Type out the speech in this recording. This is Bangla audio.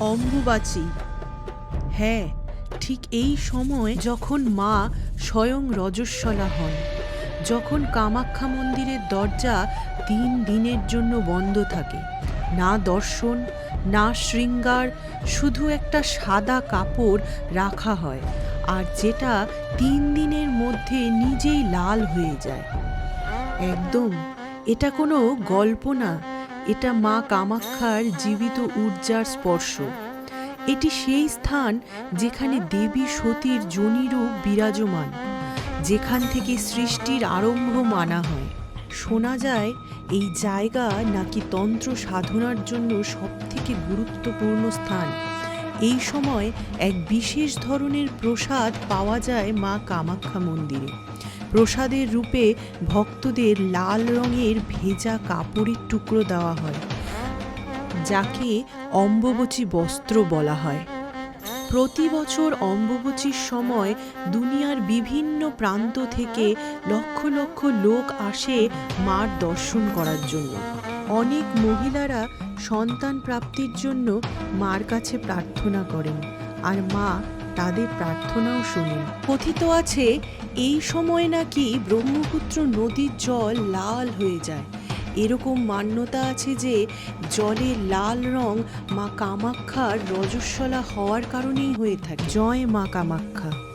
অম্বুবাচী। হ্যাঁ ঠিক এই সময় যখন মা স্বয়ং রজস্বলা হন, যখন কামাখ্যা মন্দিরের দরজা তিন দিনের জন্য বন্ধ থাকে, না দর্শন, না শৃঙ্গার, শুধু একটা সাদা কাপড় রাখা হয়, আর যেটা তিন দিনের মধ্যে নিজেই লাল হয়ে যায়। একদম, এটা কোনো গল্প না। এটা মা কামাক্ষার জীবিত ঊর্জার স্পর্শ। এটি সেই স্থান যেখানে দেবী সতীর জনিরূপ বিরাজমান, যেখান থেকে সৃষ্টির আরম্ভ মানা হয়। শোনা যায়, এই জায়গা নাকি তন্ত্র সাধনার জন্য সবথেকে গুরুত্বপূর্ণ স্থান। এই সময় এক বিশেষ ধরনের প্রসাদ পাওয়া যায় মা কামাখ্যা মন্দিরে। প্রসাদের রূপে ভক্তদের লাল রঙের ভেজা কাপড়ের টুকরো দেওয়া হয়, যাকে অম্বুবচী বস্ত্র বলা হয়। প্রতি বছর অম্বুবচীর সময় দুনিয়ার বিভিন্ন প্রান্ত থেকে লক্ষ লক্ষ লোক আসে মার দর্শন করার জন্য। অনেক মহিলারা সন্তান প্রাপ্তির জন্য মার কাছে প্রার্থনা করেন, আর মা তাদের প্রার্থনাও শোনেন। কথিত আছে এই সময় নাকি ব্রহ্মপুত্র নদীর জল লাল হয়ে যায়। এরকম মান্যতা আছে যে, জলে লাল রং মা কামাক্ষার রজস্বলা হওয়ার কারণেই হয়ে থাকে। জয় মা কামাক্ষা।